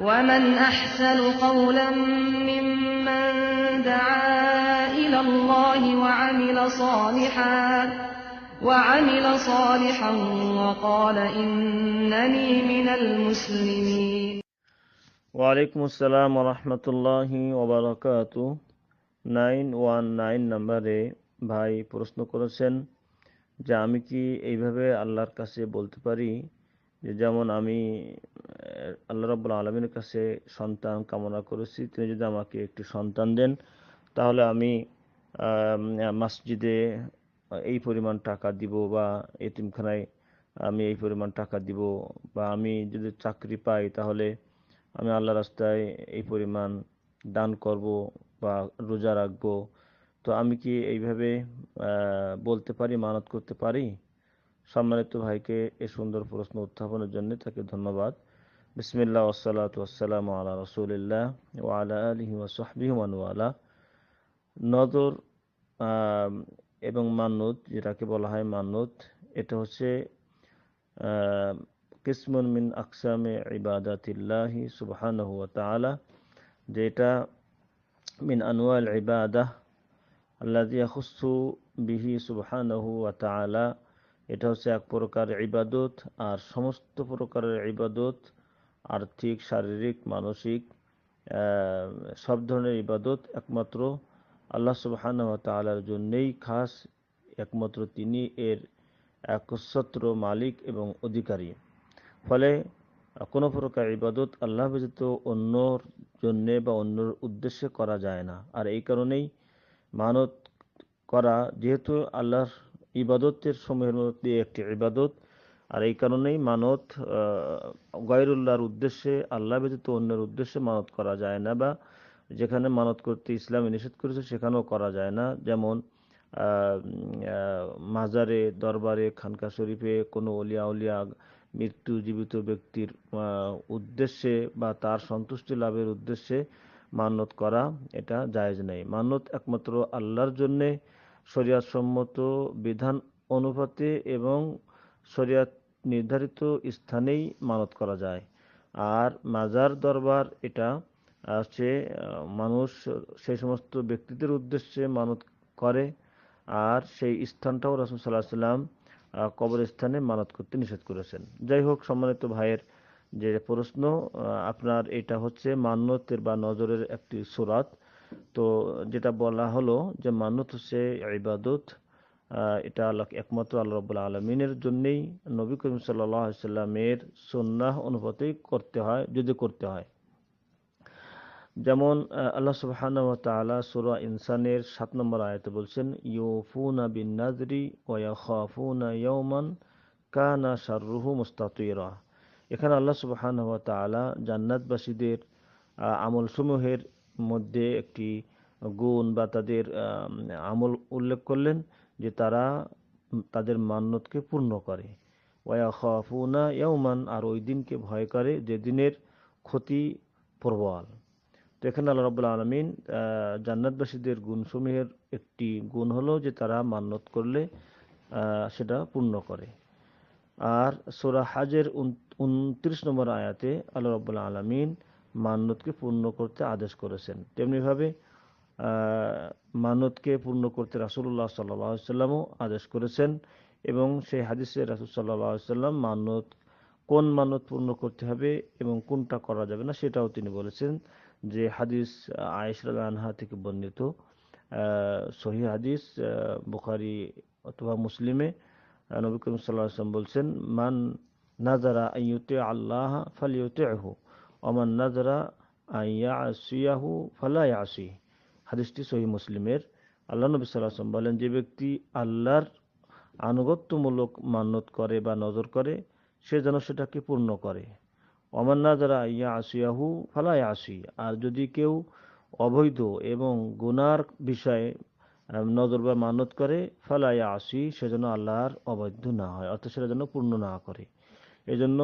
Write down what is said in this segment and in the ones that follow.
ومن أحسن قولا ممن دعا إلى الله وعمل صالحا وعمل صالحا وقال إنني من المسلمين ওয়ালাইকুম আসসালাম রহমতুল্লাহি ওবরাকাত নাইন ওয়ান নাইন নাম্বারে ভাই প্রশ্ন করেছেন যে আমি কি এইভাবে আল্লাহর কাছে বলতে পারি যে যেমন আমি আহ, আল্লাহ রব্বুল আলমীর কাছে সন্তান কামনা করেছি। তিনি যদি আমাকে একটি সন্তান দেন, তাহলে আমি মসজিদে এই পরিমাণ টাকা দিব বা এতিমখানায় আমি এই পরিমাণ টাকা দিব বা আমি যদি চাকরি পাই, তাহলে আমি আল্লাহ রাস্তায় এই পরিমাণ দান করব বা রোজা রাখব। তো আমি কি এইভাবে বলতে পারি, মানত করতে পারি? সম্মানিত ভাইকে এ সুন্দর প্রশ্ন উত্থাপনের জন্য তাকে ধন্যবাদ। বিসমিল্লাহ ওসালাত ওয়াসালাম আলা রসুলিল্লাহ ও আলা আলহি ওসহবিহ মানুয়ালা নজর এবং মান্নত যেটাকে বলা হয় মান্নত এটা হচ্ছে আহ, কিসমুন মিন আকসামে ইবাদাতিল্লাহি সুবহানাহু ওয়া তাআলা যেটা মিন আনওয়াল ইবাদাহ আল্লাযী ইয়াখুসসু বিহি সুবহানাহু ওয়া তাআলা এটা হচ্ছে এক প্রকার ইবাদত আর সমস্ত প্রকারের ইবাদত আর্থিক, শারীরিক, মানসিক সব ধরনের ইবাদত একমাত্র আল্লাহ সুবহানাহু ওয়া তাআলার জন্যই। খাস একমাত্র তিনি এর একচ্ছত্র মালিক এবং অধিকারী। ফলে কোনো প্রকার ইবাদত আল্লাহ ব্যতীত অন্যর জন্যে বা অন্যর উদ্দেশ্যে করা যায় না। আর এই কারণেই মানত করা, যেহেতু আল্লাহর ইবাদতের সময়ের মধ্যে একটি ইবাদত আর এই কারণেই মানত গয়রুল্লাহর উদ্দেশ্যে, আল্লাহ ব্যতীত অন্যের উদ্দেশ্যে মানত করা যায় না বা যেখানে মানত করতে ইসলামে নিষেধ করেছে সেখানেও করা যায় না। যেমন মাজারে, দরবারে, খানকা শরীফে কোনো অলিয়া উলিয়া মৃত্যু জীবিত ব্যক্তির উদ্দেশ্যে বা তার সন্তুষ্টি লাভের উদ্দেশ্যে মান্যত করা এটা জায়েজ নেই। মান্যত একমাত্র আল্লাহর জন্যে শরিয়াত সম্মত বিধান অনুপাতে এবং শরিয়াত নির্ধারিত স্থানেই মানত করা যায়। আর মাজার দরবার এটা আহ, মানুষ সেই সমস্ত ব্যক্তিদের উদ্দেশ্যে মানত করে আর সেই স্থানটাও রাসুল সাল্লাহ সাল্লাম কবরস্থানে মানত করতে নিষেধ করেছেন। যাই হোক সম্মানিত ভাইয়ের যে প্রশ্ন আপনার এটা হচ্ছে মান্যতের বা নজরের একটি সুরাত। তো যেটা বলা হলো যে মান্যত হচ্ছে ইবাদত এটা আল্লাহ একমাত্র আল্লাহ রব্বুল আলমিনের জন্যেই নবী করিম সাল্লাহ সাল্লামের সন্ন্যাহ অনুপাতেই করতে হয় যদি করতে হয়। যেমন আল্লাহ তাআলা সূরা ইনসানের সাত নম্বর আয়াতে বলছেন ইউফুনা বিন নাযরি ওয়া ইয়াওমান কানা শাররুহু মুস্তাতিরা। এখানে আল্লাহ তাআলা জান্নাতবাসীদের আহ, আমলসমূহের মধ্যে একটি গুণ বা তাদের আমল উল্লেখ করলেন। যে তারা তাদের মান্যতকে পূর্ণ করে। ওয়া খাফুনা ইয়াওমান আর ওই দিনকে ভয় করে যে দিনের ক্ষতি প্রবল। তো এখানে আল্লাহ রাব্বুল আলমিন জান্নাতবাসীদের গুণসমূহের একটি গুণ হলো যে তারা মান্যত করলে সেটা পূর্ণ করে। আর সোরা হাজের উনত্রিশ নম্বর আয়াতে আল্লাহ রাব্বুল আলমিন মান্যতকে পূর্ণ করতে আদেশ করেছেন। তেমনিভাবে আহ, মান্যতকে পূর্ণ করতে রাসুল্লাহ সাল্লাহ সাল্লামও আদেশ করেছেন এবং সেই হাদিসে রাসুল সাল্লাহ সাল্লাম মান্যত কোন মানত পূর্ণ করতে হবে এবং কোনটা করা যাবে না সেটাও তিনি বলেছেন যে হাদিস আয়েশরা আনহা থেকে বর্ণিত। সহি হাদিস বুখারি অথবা মুসলিমে নবী করিম সাল্লাহ আসলাম বলছেন মান নাজারা আইয়ুতে আল্লাহ ফালিউতে আহু অমান নাজারা আইয়া আসিয়াহু ফালা আসি হাদিসটি সহি মুসলিমের। আল্লাহ নবী সাল্লাহ বলেন, যে ব্যক্তি আল্লাহর আনুগত্যমূলক মান্যত করে বা নজর করে, সে যেন সেটাকে পূর্ণ করে। অমান্না যারা ইয়া আসিয়াহু ফালাই আসি আর যদি কেউ অবৈধ এবং গুনার বিষয়ে নজর বা মানত করে ফালাই আসি সে যেন আল্লাহর অবৈধ না হয়, অর্থাৎ সেটা যেন পূর্ণ না করে। এজন্য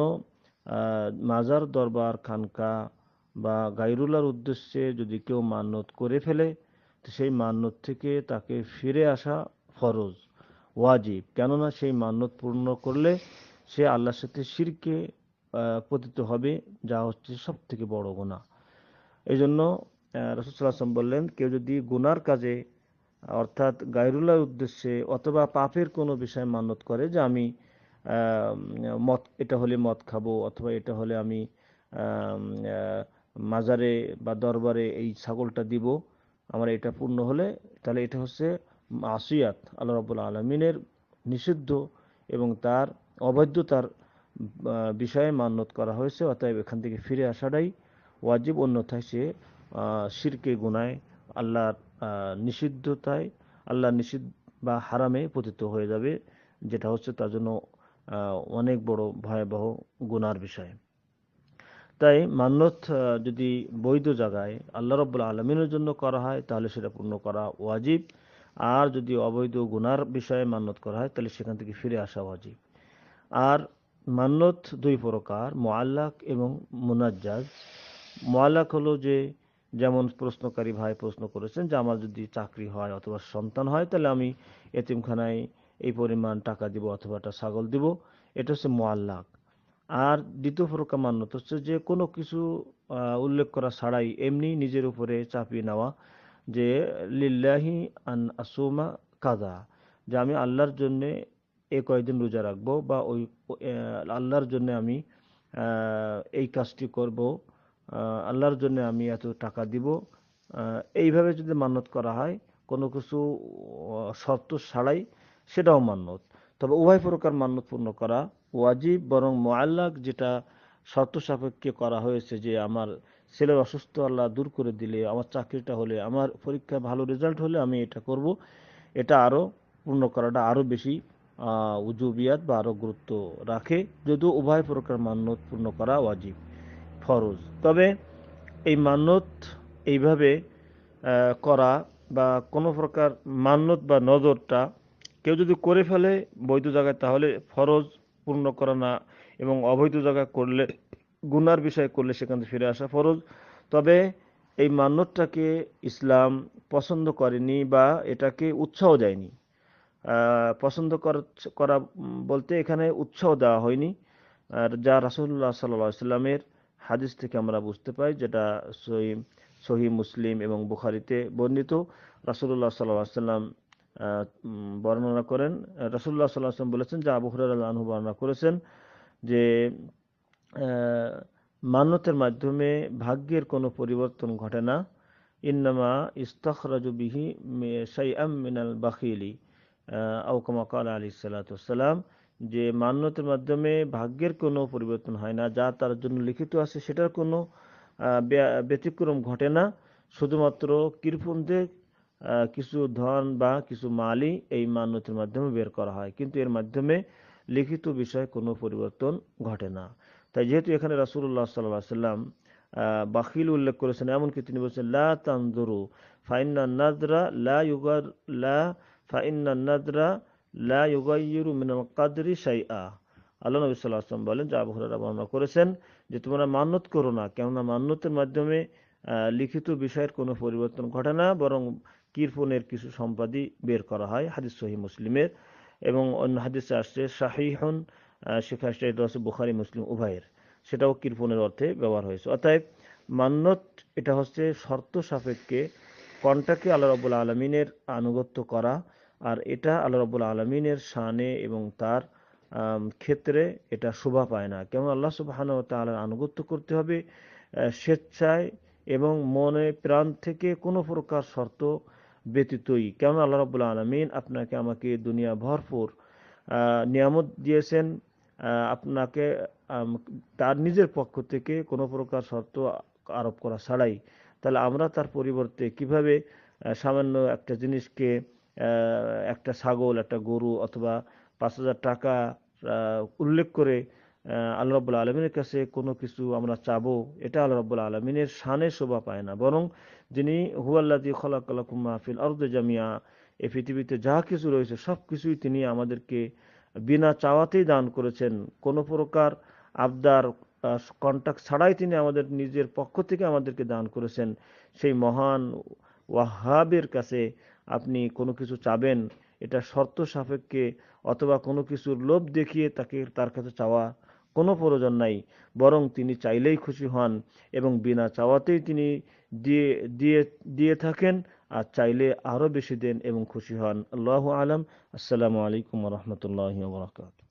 মাজার দরবার, খানকা বা গাইরুল্লার উদ্দেশ্যে যদি কেউ মান্যত করে ফেলে, তো সেই মান্যত থেকে তাকে ফিরে আসা ফরজ, ওয়াজিব। কেননা সেই মান্যত পূর্ণ করলে সে আল্লাহর সাথে শিরকে পতিত হবে, যা হচ্ছে সব থেকে বড় গুনাহ। এই জন্য রসুলাম বললেন, কেউ যদি গুনার কাজে, অর্থাৎ গায়রুল্লাহর উদ্দেশ্যে অথবা পাপের কোনো বিষয়ে মানত করে যে আমি মদ, এটা হলে মদ খাব, অথবা এটা হলে আমি মাজারে বা দরবারে এই ছাগলটা দিব, আমার এটা পূর্ণ হলে তাহলে এটা হচ্ছে আসিয়াত আল্লাহ রাব্বুল আলমিনের নিষিদ্ধ এবং তার অবৈধতার বিষয়ে মান্যত করা হয়েছে। অতএব এখান থেকে ফিরে আসাটাই ওয়াজিব, অন্যথায় সে শিরকে গুনায় আল্লাহর নিষিদ্ধতায় আল্লাহ নিষিদ্ধ বা হারামে পতিত হয়ে যাবে, যেটা হচ্ছে তার জন্য অনেক বড় ভয়াবহ গুনার বিষয়। তাই মান্যত যদি বৈধ জায়গায় আল্লাহ রব্বুল আলমিনের জন্য করা হয়, তাহলে সেটা পূর্ণ করা ওয়াজিব। আর যদি অবৈধ গুনার বিষয়ে মান্যত করা হয়, তাহলে সেখান থেকে ফিরে আসা ওয়াজিব। আর মান্যত দুই প্রকার মোয়াল্লাক এবং মুনাজ্জাজ। মোয়াল্লাক হলো যে, যেমন প্রশ্নকারী ভাই প্রশ্ন করেছেন যে, আমার যদি চাকরি হয় অথবা সন্তান হয়, তাহলে আমি এতিমখানায় এই পরিমাণ টাকা দিব অথবা একটা ছাগল দিব। এটা হচ্ছে মোয়াল্লাক আর দ্বিতীয় প্রকার মান্যত হচ্ছে যে কোনো কিছু উল্লেখ করা ছাড়াই এমনি নিজের উপরে চাপিয়ে নেওয়া যে লিল্লাহি আন আসুমা কাদা যে আমি আল্লাহর জন্যে এ কয়েকদিন রোজা রাখব বা ওই আল্লাহর জন্য আমি এই কাজটি করব আল্লাহর জন্য আমি এত টাকা দিব এইভাবে যদি মান্যত করা হয় কোনো কিছু শর্ত ছাড়াই সেটাও মান্যত। তবে উভয় প্রকার মান্যত পূর্ণ করা ওয়াজিব বরং মোয়াল্লাক যেটা শর্ত সাপেক্ষে করা হয়েছে যে আমার ছেলের অসুস্থ, আল্লাহ দূর করে দিলে, আমার চাকরিটা হলে, আমার পরীক্ষায় ভালো রেজাল্ট হলে আমি এটা করব। এটা আরও পূর্ণ করাটা আরও বেশি উজুবিয়াত বা আরও গুরুত্ব রাখে। যদিও উভয় প্রকার মান্যত পূর্ণ করা ওয়াজিব, ফরজ। তবে এই মান্যত এইভাবে করা বা কোনো প্রকার মান্যত বা নজরটা কেউ যদি করে ফেলে বৈধ জায়গায়, তাহলে ফরজ পূর্ণ করা না এবং অবৈধ জায়গায় করলে, গুনার বিষয় করলে সেখান থেকে ফিরে আসা ফরজ। তবে এই মান্যতটাকে ইসলাম পছন্দ করেনি বা এটাকে উৎসাহ দেয়নি। পছন্দ কর- বলতে এখানে উৎসাহ দেওয়া হয়নি। আর যা রাসুল্লাহ সাল্লাহ সাল্লামের হাদিস থেকে আমরা বুঝতে পাই, যেটা সহি সহি মুসলিম এবং বুখারিতে বর্ণিত রাসুল্লাহ সাল্লাহ সাল্লাম বর্ণনা করেন। রাসুল্লাহ সাল্লাহ সাল্লাম বলেছেন যে আবু হুরায়রা আনহু বর্ণনা করেছেন যে মান্যতের মাধ্যমে ভাগ্যের কোনো পরিবর্তন ঘটে না। ইন্নামা ইস্তাখরাজু বিহি শাইআম মিনাল বাখিলি আউকামা কাল আলী সাল্লাম যে মান্যতের মাধ্যমে ভাগ্যের কোনো পরিবর্তন হয় না, যা তার জন্য লিখিত আছে, সেটার কোনো ব্যতিক্রম ঘটে না। শুধুমাত্র কৃপণদের কিছু ধন বা কিছু মালই এই মান্যতের মাধ্যমে বের করা হয়। কিন্তু এর মাধ্যমে লিখিত বিষয়ে কোনো পরিবর্তন ঘটে না। তাই যেহেতু এখানে রাসুল্লাহ সাল্লাহ সাল্লাম বাখিল উল্লেখ করেছেন, এমনকি তিনি বলছেন, লা তানজুরু, ফাইন্না নাদরা লা ইউগার, লা ফাইন্না নাদরা লা ইউগাইয়িরু মিনাল কাদরি শাইআ। আল্লাহ নবী সাল্লাল্লাহু আলাইহি ওয়াসাল্লাম বলেন যা আবু বর্ণনা করেছেন যে তোমরা মান্যত করো না, কেননা মান্যতের মাধ্যমে লিখিত বিষয়ের কোনো পরিবর্তন ঘটে না, বরং কীর্পনের কিছু সম্পাদি বের করা হয়, হাদিস সহি মুসলিমের এবং অন্য হাদিসে আসছে শাহিহন শেখা এটা হচ্ছে বুখারি, মুসলিম উভয়ের। সেটাও কীর্পনের অর্থে ব্যবহার হয়েছে। অতএব মান্যত এটা হচ্ছে শর্ত সাপেক্ষে কন্টাকে আল্লাহ রব্বুল আলমিনের আনুগত্য করা আর এটা আল্লাহ রব্বুল আলমিনের শানে এবং তার ক্ষেত্রে এটা শোভা পায় না। কেমন আল্লাহ সুবাহান তালার আনুগত্য করতে হবে স্বেচ্ছায় এবং মনে প্রাণ থেকে কোনো প্রকার শর্ত ব্যতীতই কেমন আল্লাহ রব্বুল আলমিন আপনাকে আমাকে দুনিয়া ভরপুর নিয়ামত দিয়েছেন আপনাকে তার নিজের পক্ষ থেকে কোনো প্রকার শর্ত আরোপ করা ছাড়াই। তাহলে আমরা তার পরিবর্তে কীভাবে সামান্য একটা জিনিসকে একটা ছাগল, একটা গরু অথবা পাঁচ হাজার টাকা উল্লেখ করে আল্লাহ রব্বুল আলমিনের কাছে কোনো কিছু আমরা চাবো, এটা আল্লাহ রব্বুল আলমিনের শানে শোভা পায় না। বরং যিনি হুয়াল্লাদি খলাকালাকুম মাহফিল আর্দ জামিয়া এই পৃথিবীতে যা কিছু রয়েছে, সব কিছুই তিনি আমাদেরকে বিনা চাওয়াতেই দান করেছেন। কোনো প্রকার আবদার কন্ট্যাক্ট ছাড়াই তিনি আমাদের নিজের পক্ষ থেকে আমাদেরকে দান করেছেন। সেই মহান ওয়াহাবের কাছে আপনি কোনো কিছু চাবেন, এটা শর্ত সাপেক্ষে অথবা কোনো কিছুর লোভ দেখিয়ে তাকে, তার কাছে চাওয়া কোনো প্রয়োজন নাই, বরং তিনি চাইলেই খুশি হন এবং বিনা চাওয়াতেই তিনি দিয়ে দিয়ে দিয়ে থাকেন আর চাইলে আরও বেশি দেন এবং খুশি হন। আল্লাহ আলম। আসসালামু আলাইকুম রহমতুল্লাহ বরকাত